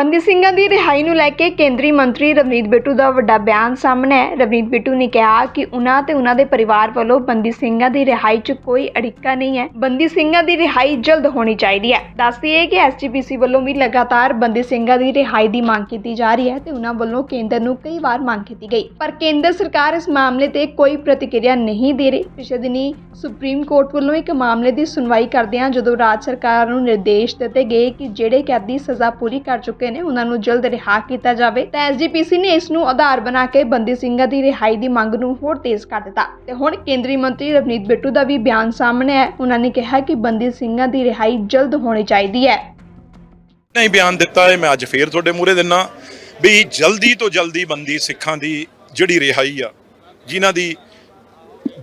ਬੰਦੀ ਸਿੰਘਾਂ ਦੀ ਰਿਹਾਈ ਨੂੰ ਲੈ ਕੇ ਕੇਂਦਰੀ ਮੰਤਰੀ ਰਵਨੀਤ ਬਿੱਟੂ ਦਾ ਵੱਡਾ ਬਿਆਨ ਸਾਹਮਣੇ ਹੈ ਰਵਨੀਤ ਬਿੱਟੂ ਨੇ ਕਿਹਾ ਕਿ ਉਹਨਾਂ ਤੇ ਉਹਨਾਂ ਦੇ ਪਰਿਵਾਰ ਵੱਲੋਂ ਬੰਦੀ ਸਿੰਘਾਂ ਦੀ ਰਿਹਾਈ 'ਚ ਕੋਈ ਅੜਿੱਕਾ ਨਹੀਂ ਹੈ। ਬੰਦੀ ਸਿੰਘਾਂ ਦੀ ਰਿਹਾਈ ਜਲਦ ਹੋਣੀ ਚਾਹੀਦੀ ਹੈ। ਦੱਸਦੀ ਕਿ ਐਸਜੀਪੀਸੀ ਵੱਲੋਂ ਵੀ ਲਗਾਤਾਰ ਬੰਦੀ ਸਿੰਘਾਂ ਦੀ ਰਿਹਾਈ ਦੀ ਮੰਗ ਕੀਤੀ ਜਾ ਰਹੀ ਹੈ ਤੇ ਉਹਨਾਂ ਵੱਲੋਂ ਕੇਂਦਰ ਨੂੰ ਕਈ ਵਾਰ ਮੰਗ ਕੀਤੀ ਗਈ। ਪਰ ਕੇਂਦਰ ਸਰਕਾਰ ਇਸ ਮਾਮਲੇ ਤੇ ਕੋਈ ਪ੍ਰਤੀਕਿਰਿਆ ਨਹੀਂ ਦੇ ਰਹੀ। ਪਿਛਲੇ ਦਿਨੀ ਸੁਪਰੀਮ ਕੋਰਟ ਵੱਲੋਂ ਇੱਕ ਮਾਮਲੇ ਦੀ ਸੁਣਵਾਈ ਕਰਦਿਆਂ ਜਦੋਂ ਰਾਜ ਸਰਕਾਰ ਨੂੰ ਨਿਰਦੇਸ਼ ਦਿੱਤੇ ਗਏ ਕਿ ਜਿਹੜੇ ਕੈਦੀ ਸਜ਼ਾ ਪੂਰੀ ਕਰ ਚੁੱਕੇ ਨੇ ਉਹਨਾਂ ਨੂੰ ਜਲਦ ਰਿਹਾ ਕੀਤਾ ਜਾਵੇ। ਤਾਂ ਐਸਜੀਪੀਸੀ ਨੇ ਇਸ ਨੂੰ ਆਧਾਰ ਬਣਾ ਕੇ ਬੰਦੀ ਸਿੰਘਾਂ ਦੀ ਰਿਹਾਈ ਦੀ ਮੰਗ ਨੂੰ ਹੋਰ ਤੇਜ਼ ਕਰ ਦਿੱਤਾ। ਤੇ ਹੁਣ ਕੇਂਦਰੀ ਮੰਤਰੀ ਰਵਨੀਤ ਬਿੱਟੂ ਦਾ ਵੀ ਬਿਆਨ ਸਾਹਮਣੇ ਹੈ ਉਹਨਾਂ ਨੇ ਕਿਹਾ ਕਿ ਬੰਦੀ ਸਿੰਘਾਂ ਦੀ ਰਿਹਾਈ ਜਲਦ ਹੋਣੀ ਚਾਹੀਦੀ ਹੈ। ਨਹੀਂ ਬਿਆਨ ਦਿੱਤਾ ਹੈ ਮੈਂ ਅੱਜ ਫੇਰ ਤੁਹਾਡੇ ਮੂਹਰੇ ਦਿਨਾ। ਵੀ ਜਲਦੀ ਤੋਂ ਜਲਦੀ ਬੰਦੀ ਸਿੱਖਾਂ ਦੀ ਜਿਹੜੀ ਰਿਹਾਈ ਆ, ਜਿਨ੍ਹਾਂ ਦੀ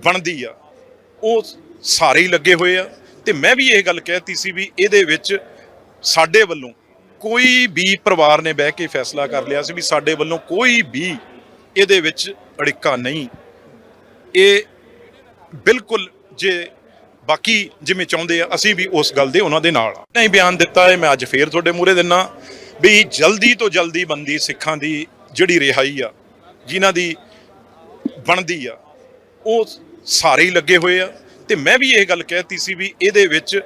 ਬਣਦੀ ਆ, ਉਹ ਸਾਰੇ ਹੀ ਲੱਗੇ ਹੋਏ ਆ। ਤੇ ਮੈਂ ਵੀ ਇਹ ਗੱਲ ਕਹਿਤੀ ਸੀ ਵੀ ਇਹਦੇ ਵਿੱਚ ਸਾਡੇ ਵੱਲੋਂ ਕੋਈ ਵੀ ਪਰਿਵਾਰ ਨੇ ਬਹਿ ਕੇ ਫੈਸਲਾ ਕਰ ਲਿਆ ਸੀ ਵੀ ਸਾਡੇ ਵੱਲੋਂ ਕੋਈ ਵੀ ਇਹਦੇ ਵਿੱਚ ਅੜਿੱਕਾ ਨਹੀਂ। ਇਹ ਬਿਲਕੁਲ ਜੇ ਬਾਕੀ ਜਿਵੇਂ ਚਾਹੁੰਦੇ ਆ, ਅਸੀਂ ਵੀ ਉਸ ਗੱਲ ਦੇ ਉਹਨਾਂ ਦੇ ਨਾਲ ਆ। ਨਹੀਂ ਬਿਆਨ ਦਿੱਤਾ ਹੈ ਮੈਂ ਅੱਜ ਫੇਰ ਤੁਹਾਡੇ ਮੂਹਰੇ ਦਿਨਾ ਵੀ ਜਲਦੀ ਤੋਂ ਜਲਦੀ ਬੰਦੀ ਸਿੱਖਾਂ ਦੀ ਜਿਹੜੀ ਰਿਹਾਈ ਆ, ਜਿਨ੍ਹਾਂ ਦੀ ਬਣਦੀ ਆ, ਉਹ ਸਾਰੇ ਹੀ ਲੱਗੇ ਹੋਏ ਆ। ਤੇ ਮੈਂ ਵੀ ਇਹ ਗੱਲ ਕਹਿਤੀ ਸੀ ਵੀ ਇਹਦੇ ਵਿੱਚ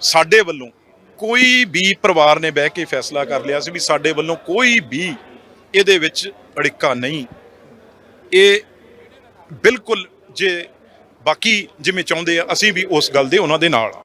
ਸਾਡੇ ਵੱਲੋਂ ਕੋਈ ਵੀ ਪਰਿਵਾਰ ਨੇ ਬਹਿ ਕੇ ਫੈਸਲਾ ਕਰ ਲਿਆ ਸੀ ਵੀ ਸਾਡੇ ਵੱਲੋਂ ਕੋਈ ਵੀ ਇਹਦੇ ਵਿੱਚ ਅੜਿੱਕਾ ਨਹੀਂ। ਇਹ ਬਿਲਕੁਲ ਜੇ ਬਾਕੀ ਜਿਵੇਂ ਚਾਹੁੰਦੇ ਆ, ਅਸੀਂ ਵੀ ਉਸ ਗੱਲ ਦੇ ਉਹਨਾਂ ਦੇ ਨਾਲ ਆ।